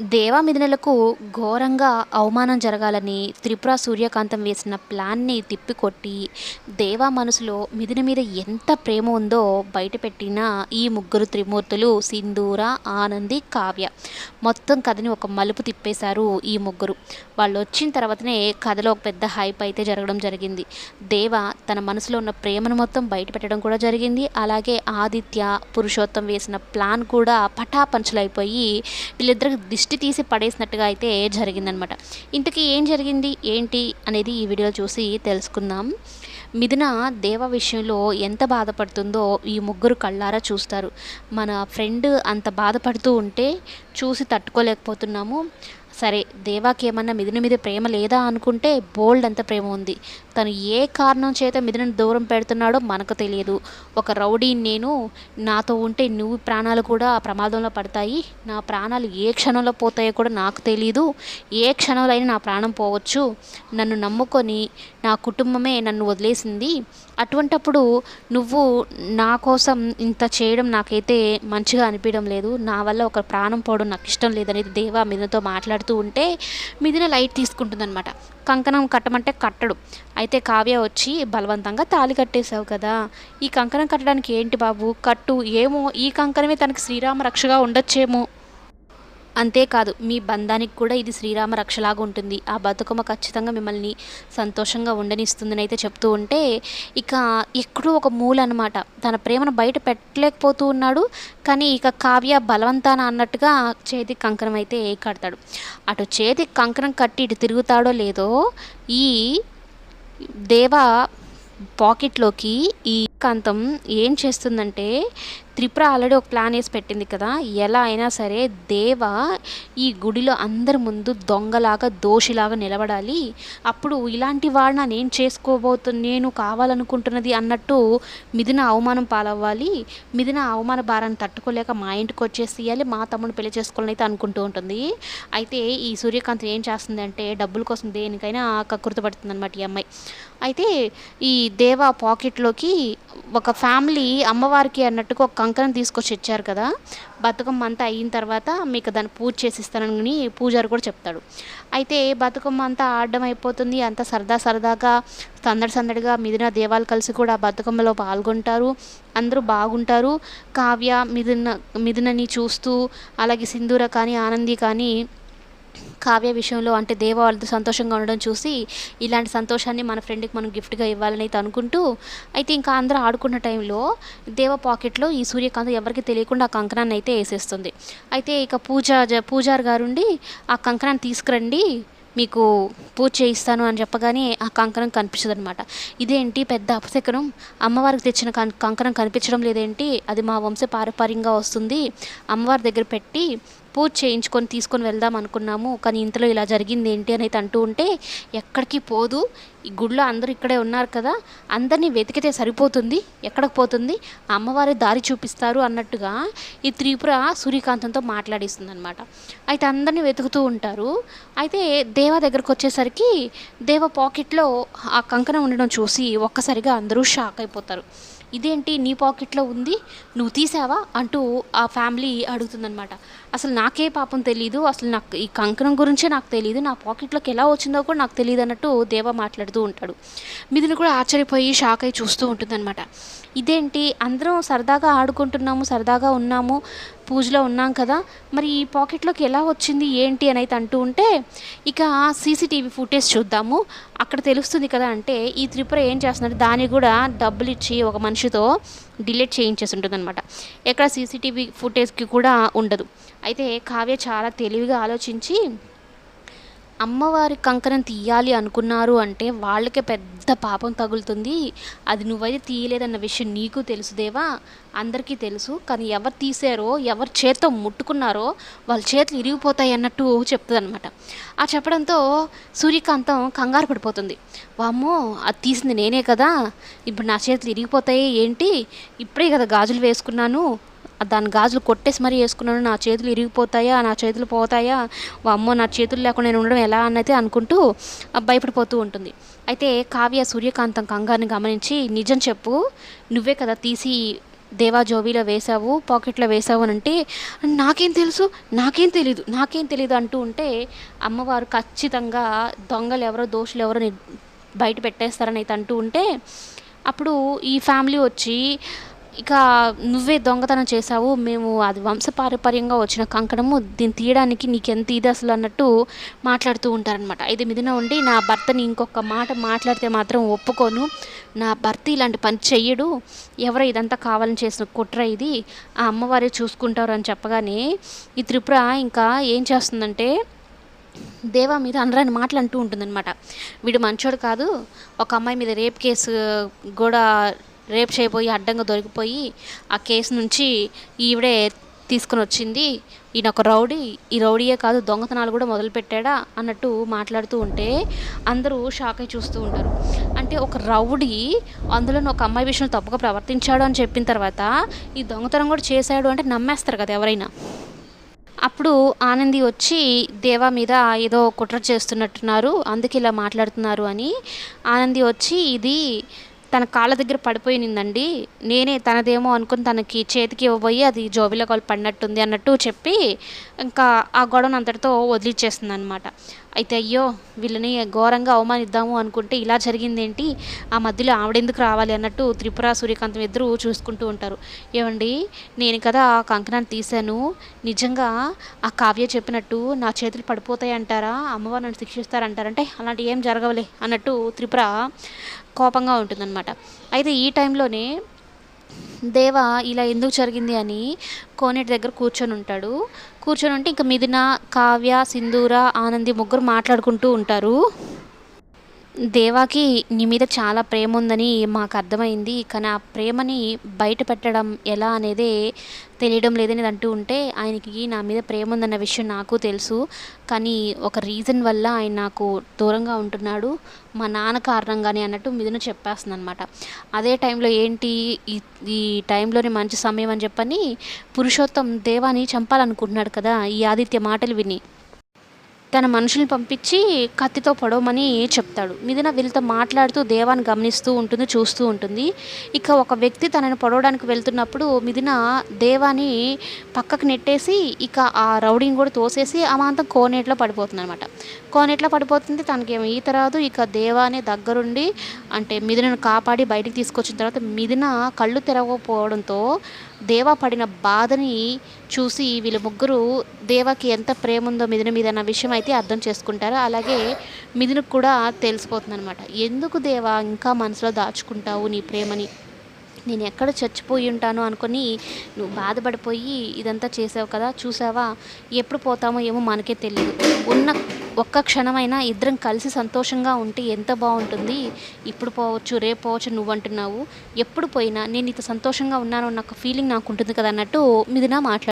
దేవా ఘోరంగా అవమానం జరగాలని త్రిపుర సూర్యకాంతం వేసిన ప్లాన్ని తిప్పికొట్టి దేవా మనసులో మిథున మీద ఎంత ప్రేమ ఉందో బయటపెట్టిన ఈ ముగ్గురు త్రిమూర్తులు సింధూర ఆనంది కావ్య. మొత్తం కథని ఒక మలుపు తిప్పేశారు ఈ ముగ్గురు. వాళ్ళు వచ్చిన తర్వాతనే కథలో ఒక పెద్ద హైప్ అయితే జరగడం జరిగింది. దేవ తన మనసులో ఉన్న ప్రేమను మొత్తం బయట పెట్టడం కూడా జరిగింది. అలాగే ఆదిత్య పురుషోత్తం వేసిన ప్లాన్ కూడా పటాపంచలైపోయి వీళ్ళిద్దరికి దిష్టి తీసి పడేసినట్టుగా అయితే జరిగిందనమాట. ఇంతకీ ఏం జరిగింది? ఏంటి? అనేది ఈ వీడియో చూసి తెలుసుకుందాం. మిథున దేవ విషయంలో ఎంత బాధపడుతుందో ఈ ముగ్గురు కళ్ళారా చూస్తారు. మన ఫ్రెండ్ అంత బాధపడుతూ ఉంటే చూసి తట్టుకోలేకపోతున్నాము. సరే దేవాకి ఏమన్నా మిథున మీద ప్రేమ లేదా అనుకుంటే బోల్డ్ అంత ప్రేమ ఉంది. తను ఏ కారణం చేత మిథునను దూరం పెడుతున్నాడో మనకు తెలియదు. ఒక రౌడీ నేను నాతో ఉంటే నువ్వు ప్రాణాలు కూడా ప్రమాదంలో పడతాయి. నా ప్రాణాలు ఏ క్షణంలో పోతాయో కూడా నాకు తెలియదు ఏ క్షణంలో అయినా నా ప్రాణం పోవచ్చు. నన్ను నమ్ముకొని నా కుటుంబమే నన్ను వదిలేసింది. అటువంటప్పుడు నువ్వు నా కోసం ఇంత చేయడం నాకైతే మంచిగా అనిపించడం లేదు. నా వల్ల ఒక ప్రాణం పోవడం నాకు ఇష్టం లేదనేది దేవా మిథునతో మాట్లాడుతూ ఉంటే మిథున లైట్ తీసుకుంటుందన్నమాట. కంకణం కట్టమంటే కట్టడు. అయితే కావ్య వచ్చి బలవంతంగా తాళి కట్టేశావు కదా. ఈ కంకణం కట్టడానికి ఏంటి బాబు? కట్టు ఏమో ఈ కంకణమే తనకి శ్రీరామ రక్షగా ఉండొచ్చేమో. అంతేకాదు మీ బంధానికి కూడా ఇది శ్రీరామ రక్షలాగా ఉంటుంది. ఆ బతుకమ్మ ఖచ్చితంగా మిమ్మల్ని సంతోషంగా ఉండనిస్తుందని అయితే చెప్తూ ఉంటే ఇక ఎక్కడో ఒక మూల అనమాట తన ప్రేమను బయట పెట్టలేకపోతూ ఉన్నాడు కానీ ఇక కావ్య బలవంతాన అన్నట్టుగా చేతికి కంకణం అయితే కడతాడు అటు చేతికి కంకణం కట్టి ఇటు తిరుగుతాడో లేదో ఈ దేవ పాకెట్లోకి ఈ కాంతం ఏం చేస్తుందంటే త్రిపుర ఆల్రెడీ ఒక ప్లాన్ వేసి పెట్టింది కదా ఎలా అయినా సరే దేవ ఈ గుడిలో అందరి ముందు దొంగలాగా దోషిలాగా నిలబడాలి. అప్పుడు ఇలాంటి వాడిన నేను చేసుకోబోతు నేను కావాలనుకుంటున్నది అన్నట్టు మిథున అవమానం పాలవ్వాలి. మిథున అవమాన భారాన్ని తట్టుకోలేక మా ఇంటికి వచ్చేసేయాలి మా తమ్ముడు పెళ్ళి చేసుకోవాలని అయితే అనుకుంటూ ఉంటుంది. అయితే ఈ సూర్యకాంత్ ఏం చేస్తుందంటే డబ్బుల కోసం దేనికైనా కక్కుర్తపడుతుంది అనమాట ఈ అమ్మాయి. అయితే ఈ దేవ పాకెట్లోకి ఒక ఫ్యామిలీ అమ్మవారికి అన్నట్టుగా ఒక కంకణం తీసుకొచ్చి ఇచ్చారు కదా. బతుకమ్మ అంతా అయిన తర్వాత మీకు దాన్ని పూజ చేసిస్తానని పూజారి కూడా చెప్తాడు. అయితే బతుకమ్మ అంతా ఆడడం అయిపోతుంది. అంతా సరదా సరదాగా సందడి సందడిగా మిథున దేవాలు కలిసి కూడా బతుకమ్మలో పాల్గొంటారు. అందరూ బాగుంటారు. కావ్య మిథున మిథునని చూస్తూ అలాగే సింధూర కానీ ఆనంది కానీ కావ్య విషయంలో అంటే దేవ వాళ్ళతో సంతోషంగా ఉండడం చూసి ఇలాంటి సంతోషాన్ని మన ఫ్రెండ్కి మనం గిఫ్ట్గా ఇవ్వాలని అయితే అనుకుంటూ అయితే ఇంకా అందరూ ఆడుకున్న టైంలో దేవ పాకెట్లో ఈ సూర్యకాంత్ ఎవరికి తెలియకుండా ఆ కంకణాన్ని అయితే వేసేస్తుంది. అయితే ఇక పూజ పూజారి గారుండి ఆ కంకణాన్ని తీసుకురండి మీకు పూజ చేయిస్తాను అని చెప్పగానే ఆ కంకణం కనిపించదు అనమాట ఇదేంటి పెద్ద అపశకనం? అమ్మవారికి తెచ్చిన కం కంకణం కనిపించడం లేదేంటి? అది మా వంశ పారపర్యంగా వస్తుంది. అమ్మవారి దగ్గర పెట్టి పూజ చేయించుకొని తీసుకొని వెళ్దాం అనుకున్నాము. కానీ ఇంతలో ఇలా జరిగింది ఏంటి అని అయితే అంటూ ఉంటే ఎక్కడికి పోదు. ఈ గుడిలో అందరూ ఇక్కడే ఉన్నారు కదా. అందరినీ వెతికితే సరిపోతుంది. ఎక్కడికి పోతుంది? అమ్మవారి దారి చూపిస్తారు అన్నట్టుగా ఈ త్రిపుర సూర్యకాంతంతో మాట్లాడిస్తుంది అనమాట అయితే అందరినీ వెతుకుతూ ఉంటారు. అయితే దేవ దగ్గరకు వచ్చేసరికి దేవ పాకెట్లో ఆ కంకణం ఉండడం చూసి ఒక్కసారిగా అందరూ షాక్ అయిపోతారు. ఇదేంటి నీ పాకెట్లో ఉంది? నువ్వు తీసావా? అంటూ ఆ ఫ్యామిలీ అడుగుతుందనమాట అసలు నాకే పాపం తెలీదు. అసలు నాకు ఈ కంకణం గురించే నాకు తెలియదు నా పాకెట్లోకి ఎలా వచ్చిందో కూడా నాకు తెలియదు అన్నట్టు దేవ మాట్లాడుతూ ఉంటాడు. మిదిని కూడా ఆశ్చర్యపోయి షాక్ అయి చూస్తూ ఉంటుందన్నమాట. ఇదేంటి? అందరం సరదాగా ఆడుకుంటున్నాము సరదాగా ఉన్నాము. పూజలో ఉన్నాం కదా మరి ఈ పాకెట్లోకి ఎలా వచ్చింది ఏంటి అని అయితే అంటూ ఉంటే ఇక సీసీటీవీ ఫుటేజ్ చూద్దాము. అక్కడ తెలుస్తుంది కదా అంటే ఈ త్రిపుర ఏం చేస్తున్నారు దాన్ని కూడా డబ్బులు ఇచ్చి ఒక మనిషితో డిలీట్ చేయించేసి ఉంటుంది అనమాట ఎక్కడ సీసీటీవీ ఫుటేజ్కి కూడా ఉండదు. అయితే కావ్య చాలా తెలివిగా ఆలోచించి అమ్మవారి కంకణం తీయాలి అనుకున్నారు అంటే వాళ్ళకే పెద్ద పాపం తగులుతుంది. అది నువ్వైతే తీయలేదన్న విషయం నీకు తెలుసు దేవా అందరికీ తెలుసు. కానీ ఎవరు తీసారో ఎవరు చేత్తో ముట్టుకున్నారో వాళ్ళ చేతులు ఇరిగిపోతాయి అన్నట్టు చెప్తుంది అనమాట ఆ చెప్పడంతో సూర్యకాంతం కంగారు పడిపోతుంది. వామ్మో అది తీసింది నేనే కదా. ఇప్పుడు నా చేతులు ఇరిగిపోతాయి ఏంటి? ఇప్పుడే కదా గాజులు వేసుకున్నాను. దాని గాజులు కొట్టేసి మరీ వేసుకున్నాను నా చేతులు ఇరిగిపోతాయా నా చేతులు పోతాయా అమ్మో నా చేతులు లేకుండా నేను ఉండడం ఎలా అన్నైతే అనుకుంటూ భయపడిపోతూ ఉంటుంది. అయితే కావ్య సూర్యకాంతం కంగారుని గమనించి నిజం చెప్పు నువ్వే కదా తీసి దేవా జోబీలో వేసావు పాకెట్లో వేసావు అని అంటే నాకేం తెలుసు నాకేం తెలీదు నాకేం తెలీదు అంటూ ఉంటే అమ్మవారు ఖచ్చితంగా దొంగలు ఎవరో దోషులు ఎవరో బయట పెట్టేస్తారని అయితే అంటూ ఉంటే అప్పుడు ఈ ఫ్యామిలీ వచ్చి ఇక నువ్వే దొంగతనం చేశావు మేము అది వంశపారపర్యంగా వచ్చిన కంకణము దీన్ని తీయడానికి నీకెంత ఇది అసలు అన్నట్టు మాట్లాడుతూ ఉంటారనమాట ఇది మిదిన ఉండి నా భర్తని ఇంకొక మాట మాట్లాడితే మాత్రం ఒప్పుకోను. నా భర్త ఇలాంటి పని చెయ్యడు. ఎవరో ఇదంతా కావాలని చేసిన కుట్ర ఇది. ఆ అమ్మవారే చూసుకుంటారు అని చెప్పగానే ఈ త్రిపుర ఇంకా ఏం చేస్తుందంటే దేవా మీద అనరాని మాటలు అంటూ ఉంటుందన్నమాట. వీడు మంచోడు కాదు. ఒక అమ్మాయి మీద రేప్ కేసు కూడా రేప్ చేయబోయి అడ్డంగా దొరికిపోయి ఆ కేసు నుంచి ఈవిడే తీసుకొని వచ్చింది. ఈయన ఒక రౌడీ. ఈ రౌడీయే కాదు దొంగతనాలు కూడా మొదలుపెట్టాడా అన్నట్టు మాట్లాడుతూ ఉంటే అందరూ షాక్ అయి చూస్తూ ఉంటారు. అంటే ఒక రౌడీ అందులో ఒక అమ్మాయి విషయంలో తప్పుగా ప్రవర్తించాడు అని చెప్పిన తర్వాత ఈ దొంగతనం కూడా చేశాడు అంటే నమ్మేస్తారు కదా ఎవరైనా. అప్పుడు ఆనంది వచ్చి దేవా మీద ఏదో కుట్ర చేస్తున్నట్టున్నారు అందుకే ఇలా మాట్లాడుతున్నారు అని ఆనంది వచ్చి ఇది తన కాళ్ళ దగ్గర పడిపోయినిందండి నేనే తనదేమో అనుకుని తనకి చేతికి ఇవ్వబోయి అది జోబిలో కాలు పడినట్టుంది అన్నట్టు చెప్పి ఇంకా ఆ గొడవను అంతటితో వదిలిచ్చేస్తుంది అనమాట అయితే అయ్యో వీళ్ళని ఘోరంగా అవమానిద్దాము అనుకుంటే ఇలా జరిగిందేంటి? ఆ మధ్యలో ఆవిడెందుకు రావాలి అన్నట్టు త్రిపుర సూర్యకాంతం ఇద్దరు చూసుకుంటూ ఉంటారు. ఏమండి నేను కదా ఆ కంకణాన్ని తీశాను. నిజంగా ఆ కావ్య చెప్పినట్టు నా చేతులు పడిపోతాయి అంటారా అమ్మవారు నన్ను శిక్షిస్తారంటారంటే అలాంటి ఏం జరగవలే అన్నట్టు త్రిపుర కోపంగా ఉంటుందన్నమాట. అయితే ఈ టైంలోనే దేవ ఇలా ఎందుకు జరిగింది అని కోనేటి దగ్గర కూర్చొని ఉంటాడు. కూర్చొని ఉంటే ఇంకా మిథున కావ్య సింధూర ఆనంది ముగ్గురు మాట్లాడుకుంటూ ఉంటారు. దేవాకి నీ మీద చాలా ప్రేమ ఉందని మాకు అర్థమైంది. కానీ ఆ ప్రేమని బయట పెట్టడం ఎలా అనేది తెలియడం లేదని అంటూ ఉంటే ఆయనకి నా మీద ప్రేమ ఉందన్న విషయం నాకు తెలుసు. కానీ ఒక రీజన్ వల్ల ఆయన నాకు దూరంగా ఉంటున్నాడు. మా నాన్న కారణంగానే అన్నట్టు మిథున చెప్పేస్తుంది అనమాట అదే టైంలో ఏంటి? ఈ ఈ టైంలోనే మంచి సమయం అని చెప్పని పురుషోత్తం దేవాని చంపాలనుకుంటున్నాడు కదా? ఈ ఆదిత్య మాటలు విని. తన మనుషుల్ని పంపించి కత్తితో పొడవమని చెప్తాడు. మిదిన వీళ్ళతో మాట్లాడుతూ దేవాన్ని గమనిస్తూ ఉంటుంది చూస్తూ ఉంటుంది. ఇక ఒక వ్యక్తి తనని పొడవడానికి వెళ్తున్నప్పుడు మిదిన దేవాని పక్కకు నెట్టేసి ఇక ఆ రౌడీని కూడా తోసేసి అమాంతం కోనేట్లో పడిపోతుంది అనమాట కోనేట్లో పడిపోతుంది తనకి ఏమి ఈత రాదు. ఇక దేవాని దగ్గరుండి అంటే మిదినను కాపాడి బయటికి తీసుకొచ్చిన తర్వాత మిదిన కళ్ళు తెరవకపోవడంతో దేవా పడిన బాధని చూసి వీళ్ళ ముగ్గురు దేవాకి ఎంత ప్రేమ ఉందో మిథున మీద అన్న విషయం అయితే అర్థం చేసుకుంటారు. అలాగే మిథునకు కూడా తెలిసిపోతుంది అనమాట ఎందుకు దేవా ఇంకా మనసులో దాచుకుంటావు నీ ప్రేమని? నేను ఎక్కడ చచ్చిపోయి ఉంటాను అనుకొని నువ్వు బాధపడిపోయి ఇదంతా చేసావు కదా చూసావా? ఎప్పుడు పోతామో ఏమో మనకే తెలియదు ఉన్న ఒక్క క్షణమైనా ఇద్దరం కలిసి సంతోషంగా ఉంటే ఎంత బాగుంటుంది. ఇప్పుడు పోవచ్చు రేపు పోవచ్చు నువ్వు అంటున్నావు ఎప్పుడు పోయినా నేను ఇంత సంతోషంగా ఉన్నాను అన్న ఒక ఫీలింగ్ నాకు ఉంటుంది కదా అన్నట్టు మిథున మాట్లాడు